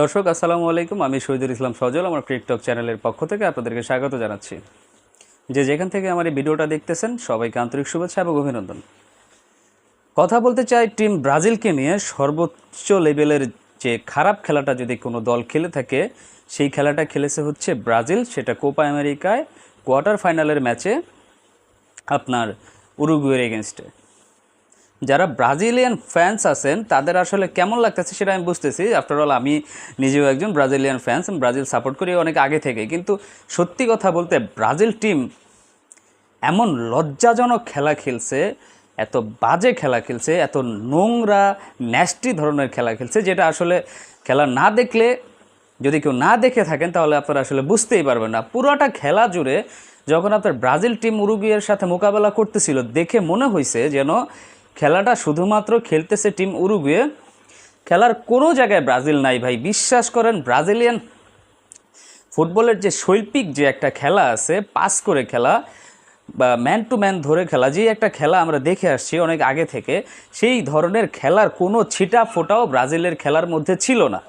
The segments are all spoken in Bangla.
দর্শক, আসসালামু আলাইকুম। আমি শহীদুল ইসলাম সজল, আমার টিকটক চ্যানেলের পক্ষ থেকে আপনাদেরকে স্বাগত জানাচ্ছি। যে যেখান থেকে আমার এই ভিডিওটা দেখতেছেন, সবাইকে আন্তরিক শুভেচ্ছা এবং অভিনন্দন। কথা বলতে চাই টিম ব্রাজিলকে নিয়ে। সর্বোচ্চ লেভেলের যে খারাপ খেলাটা যদি কোনো দল খেলে থাকে, সেই খেলাটা খেলেছে হচ্ছে ব্রাজিল। সেটা কোপা আমেরিকায় কোয়ার্টার ফাইনালের ম্যাচে আপনার উরুগুয়ের এগেনস্টে। যারা ব্রাজিলিয়ান ফ্যান্স আছেন, তাদের আসলে কেমন লাগতেছে সেটা আমি বুঝতেছি। আফটার অল আমি নিজেও একজন ব্রাজিলিয়ান ফ্যান্স ব্রাজিল সাপোর্ট করি অনেক আগে থেকে কিন্তু সত্যি কথা বলতে, ব্রাজিল টিম এমন লজ্জাজনক খেলা খেলছে, এত বাজে খেলা খেলছে, এত নোংরা ন্যাস্টি ধরনের খেলা খেলছে, যেটা আসলে খেলা না দেখলে, যদি কেউ না দেখে থাকেন, তাহলে আপনারা আসলে বুঝতেই পারবেন না। পুরোটা খেলা জুড়ে যখন আপনার ব্রাজিল টিম উরুগুয়ের সাথে মোকাবেলা করতেছিল, দেখে মনে হয়েছে যেন খেলাটা শুধুমাত্র খেলতেছে টিম উরুগুয়ে। খেলার কোনো জায়গায় ব্রাজিল নাই ভাই। বিশ্বাস করেন, ব্রাজিলিয়ান ফুটবলের যে শৈল্পিক যে একটা খেলা আছে, পাস করে খেলা, বা ম্যান টু ম্যান ধরে খেলা যে একটা খেলা আমরা দেখে আসছি অনেক আগে থেকে, সেই ধরনের খেলার কোনো ছিটা ফোটাও ব্রাজিলের খেলার মধ্যে ছিল না।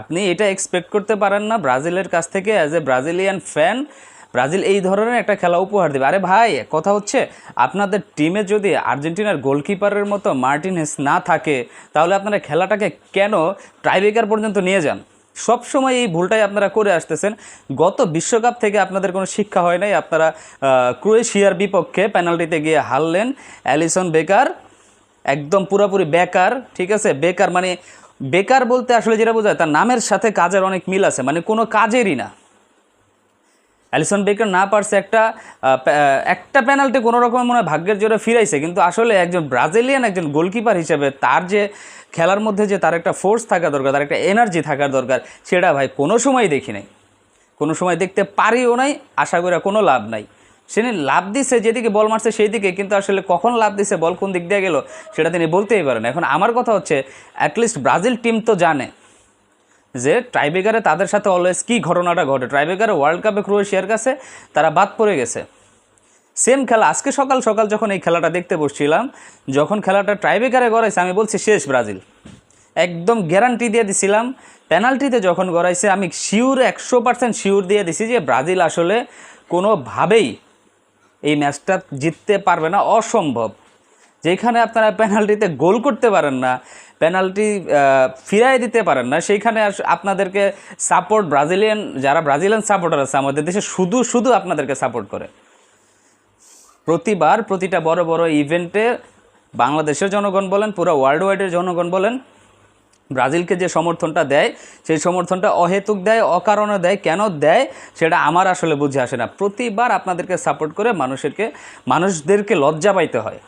আপনি এটা এক্সপেক্ট করতে পারেন না, ব্রাজিলের কাছ থেকে as a Brazilian fan Brazil এই ধরনের একটা খেলা উপহার দেবে। আরে ভাই, কথা হচ্ছে, আপনাদের টিমে যদি আর্জেন্টিনার গোলকিপারের মতো মার্টিনেস না থাকে, তাহলে আপনারা খেলাটাকে কেন ট্রাইবেকার পর্যন্ত নিয়ে যান? সব সময় এই ভুলটাই আপনারা করে আসতেছেন। গত বিশ্বকাপ থেকে আপনাদের কোনো শিক্ষা হয় নাই। আপনারা ক্রোয়েশিয়ার বিপক্ষে পেনাল্টিতে গিয়ে হারলেন অ্যালিসন বেকার। একদম পুরোপুরি বেকার, ঠিক আছে? বেকার মানে বেকার বলতে আসলে যেটা বোঝায়, তার নামের সাথে কাজের অনেক মিল আছে। মানে কোনো কাজেরই না। অ্যালিসন বেকার না পারছে একটা একটা পেনাল্টি কোনো রকম মনে হয় ভাগ্যের জোরে ফিরাইছে। কিন্তু আসলে একজন ব্রাজিলিয়ান, একজন গোলকিপার হিসেবে তার যে খেলার মধ্যে যে তার একটা ফোর্স থাকা দরকার, তার একটা এনার্জি থাকার দরকার, সেটা ভাই কোনো সময় দেখি নাই। কোনো সময় দেখতে পারিও নাই, আশা করি কোনো লাভ নাই। সে লাভ দিছে, যেদিকে বল মারছে সেই দিকে কিন্তু আসলে কখন লাভ দিছে, বল কোন দিক দিয়ে গেল, সেটা তিনি বলতেই পারেন। এখন আমার কথা হচ্ছে অ্যাটলিস্ট ব্রাজিল টিম তো জানে যে ট্রাইবেকারে তাদের সাথে অলওয়েজ কী ঘটনাটা ঘটে? ট্রাইবেকারে ওয়ার্ল্ড কাপে ক্রোয়েশিয়ার কাছে তারা বাদ পড়ে গেছে। সেম খেলা, আজকে সকাল সকাল যখন এই খেলাটা দেখতে বসছিলাম, যখন খেলাটা ট্রাইবেকারে গড়াইছে, আমি বলছি, শেষ ব্রাজিল। একদম গ্যারান্টি দিয়ে দিছিলাম। পেনাল্টিতে যখন গড়াইছে, আমি শিওর একশো পার্সেন্ট শিওর দিয়ে দিছি যে ব্রাজিল আসলে কোনোভাবেই এই ম্যাচটা জিততে পারবে না। অসম্ভব। যেখানে আপনারা পেনাল্টিতে গোল করতে পারেন না পেনাল্টি ফিরাই দিতে পারেন না, সেইখানে আপনাদেরকে সাপোর্ট ব্রাজিলিয়ান যারা ব্রাজিলিয়ান সাপোর্টার আছে, আমাদের দেশে শুধু শুধু আপনাদেরকে সাপোর্ট করে। প্রতিবার প্রতিটা বড় বড় ইভেন্টে বাংলাদেশের জনগণ বলেন, পুরো ওয়ার্ল্ড ওয়াইডের জনগণ বলেন, ব্রাজিলকে যে সমর্থনটা দেয়, সেই সমর্থনটা অহেতুক দেয়, অকারণে দেয়, কেন দেয়, সেটা আমার আসলে বুঝে আসে না। প্রতিবার আপনাদেরকে সাপোর্ট করে মানুষেরকে, মানুষদেরকে লজ্জা পাইতে হয়।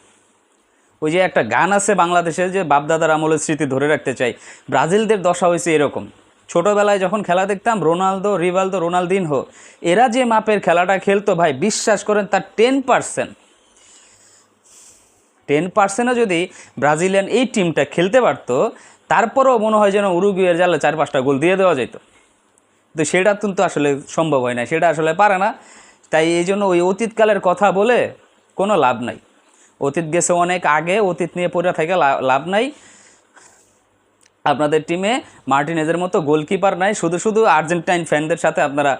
ওই যে একটা গান আছে বাংলাদেশে যে বাপদাদার আমলের স্মৃতি ধরে রাখতে চাই। ব্রাজিলদের দশা হয়েছে এরকম। ছোটোবেলায় যখন খেলা দেখতাম, রোনালদো, রিভালদো, রোনালদিনহো, এরা যে মাপের খেলাটা খেলতো ভাই, বিশ্বাস করেন তার টেন পার্সেন্ট। টেন পার্সেন্টও যদি ব্রাজিলিয়ান এই টিমটা খেলতে পারতো, তারপরেও মনে হয় যেন উরুগুয়ের জালে চার পাঁচটা গোল দিয়ে দেওয়া যেত। তো সেটা কিন্তু আসলে সম্ভব হয় না, সেটা আসলে পারে না। তাই এই জন্য ওই অতীতকালের কথা বলে কোনো লাভ নাই। অতীত গেছে অনেক আগে, অতীত নিয়ে পড়ে থেকে লাভ নাই। আপনাদের টিমে মার্টিনেজের মতো গোলকিপার নাই। শুধু শুধু আর্জেন্টাইন ফ্যানদের সাথে আপনারা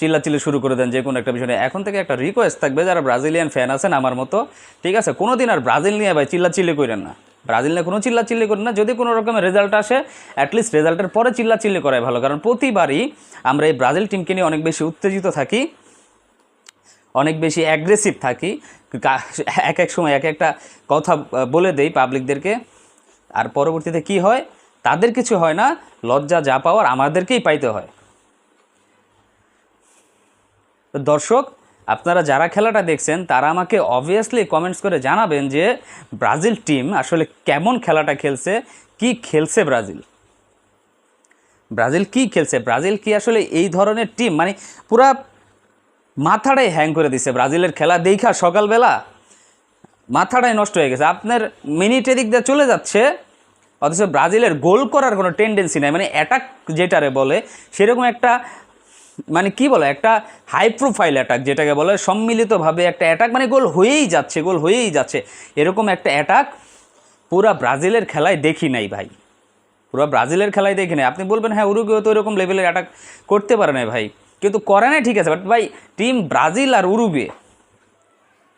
চিল্লাচিল্লি শুরু করে দেন যে কোনো একটা বিষয়। এখন থেকে একটা রিকোয়েস্ট থাকবে, যারা ব্রাজিলিয়ান ফ্যান আছেন আমার মতো, ঠিক আছে? কোনো দিন আর ব্রাজিল নিয়ে ভাই চিল্লাচিল্লি করেন না। ব্রাজিল নিয়ে কোনো চিল্লাচিল্লি করেন না। যদি কোনো রকমের রেজাল্ট আসে অ্যাটলিস্ট রেজাল্টের পরে চিল্লাচিল্লি করাই ভালো। কারণ প্রতিবারই আমরা এই ব্রাজিল টিমকে নিয়ে অনেক বেশি উত্তেজিত থাকি। অনেক বেশি অ্যাগ্রেসিভ থাকি। এক এক সময় এক একটা কথা বলে দেই পাবলিকদেরকে আর পরবর্তীতে কি হয়? তাদের কিছু হয় না, লজ্জা যা পাওয়ার আমাদেরকেই পাইতে হয়। তো দর্শক, আপনারা যারা খেলাটা দেখছেন, তারা আমাকে অবভিয়াসলি কমেন্টস করে জানাবেন যে ব্রাজিল টিম আসলে কেমন খেলাটা খেলছে, কি খেলছে ব্রাজিল? ব্রাজিল কি খেলছে? ব্রাজিল কি আসলে এই ধরনের টিম মানে পুরা মাথাটাই হ্যাং করে দিছে ব্রাজিলের খেলা দেখা সকালবেলা। মাথাটাই নষ্ট হয়ে গেছে। আপনার মিনিট এদিক দিয়ে চলে যাচ্ছে, অথচ ব্রাজিলের গোল করার কোনো টেন্ডেন্সি নাই। মানে অ্যাটাক যেটারে বলে, সেরকম একটা মানে কি বলে, একটা হাই প্রোফাইল অ্যাটাক যেটাকে বলে, সম্মিলিতভাবে একটা অ্যাটাক মানে গোল হয়েই যাচ্ছে, গোল হয়েই যাচ্ছে। এরকম একটা অ্যাটাক পুরা ব্রাজিলের খেলায় দেখি নাই ভাই। পুরো ব্রাজিলের খেলায় দেখি নেই। আপনি বলবেন হ্যাঁ উরুগুয়ে তো এরকম লেভেলের অ্যাটাক করতে পারে না ভাই। কিন্তু করে নাই, ঠিক আছে বাট ভাই টিম ব্রাজিল আর উরুগুয়ে।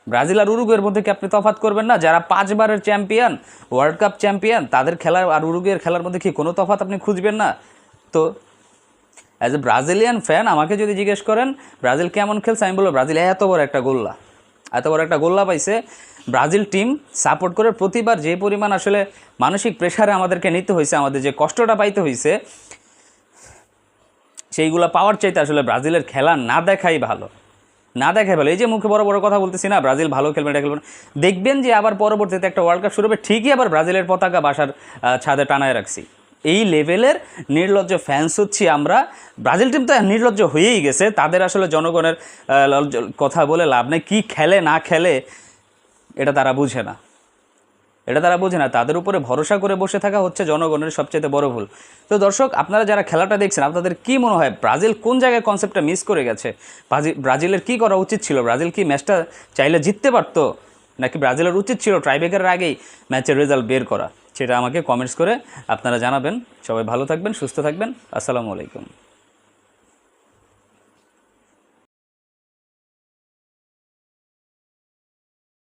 ব্রাজিল আর উরুগুয়ের মধ্যে কি আপনি তফাত করবেন না? যারা পাঁচবারের চ্যাম্পিয়ন ওয়ার্ল্ড কাপ চ্যাম্পিয়ন তাদের খেলার আর উরুগুয়ের খেলার মধ্যে কি কোনো তফাৎ আপনি খুঁজবেন না? তো অ্যাজ এ ব্রাজিলিয়ান ফ্যান আমাকে যদি জিজ্ঞেস করেন, ব্রাজিল কেমন খেলছে, আমি বলব, ব্রাজিল এত বড় একটা গোল্লা। এত বড় একটা গোল্লা পাইছে। ব্রাজিল টিম সাপোর্ট করে প্রতিবার যে পরিমাণ আসলে মানসিক প্রেশারে আমাদেরকে নিতে হয়েছে আমাদের যে কষ্টটা পাইতে হয়েছে সেইগুলো পাওয়ার চাইতে আসলে ব্রাজিলের খেলা না দেখাই ভালো। না দেখাই ভালো। এই যে মুখে বড় বড় কথা বলতেছি না, ব্রাজিল ভালো খেলবে এটা খেলবে না। দেখবেন যে আবার পরবর্তীতে একটা ওয়ার্ল্ড কাপ শুরু হবে, ঠিকই আবার ব্রাজিলের পতাকা বাসার ছাদে টানায় রাখছি। এই লেভেলের নির্লজ্জ ফ্যান্স হচ্ছি আমরা। ব্রাজিল টিম তো নির্লজ্জ হয়েই গেছে, তাদের আসলে জনগণের কথা বলে লাভ নেই। কী খেলে, না খেলে, এটা তারা বুঝে না। এটা তারা বোঝে না, তাদের উপরে ভরসা করে বসে থাকা হচ্ছে জনগণের সবচেয়ে বড় ভুল। তো দর্শক, আপনারা যারা খেলাটা দেখছেন, আপনাদের কি মনে হয়, ব্রাজিল কোন জায়গায় কনসেপ্টটা মিস করে গেছে? ব্রাজিলের কি করা উচিত ছিল? ব্রাজিল কি ম্যাচটা চাইলে জিততে পারতো? নাকি ব্রাজিলের উচিত ছিল ট্রাইবেকারের আগেই ম্যাচের রেজাল্ট বের করা? সেটা আমাকে কমেন্টস করে আপনারা জানাবেন। সবাই ভালো থাকবেন, সুস্থ থাকবেন। আসসালামু আলাইকুম।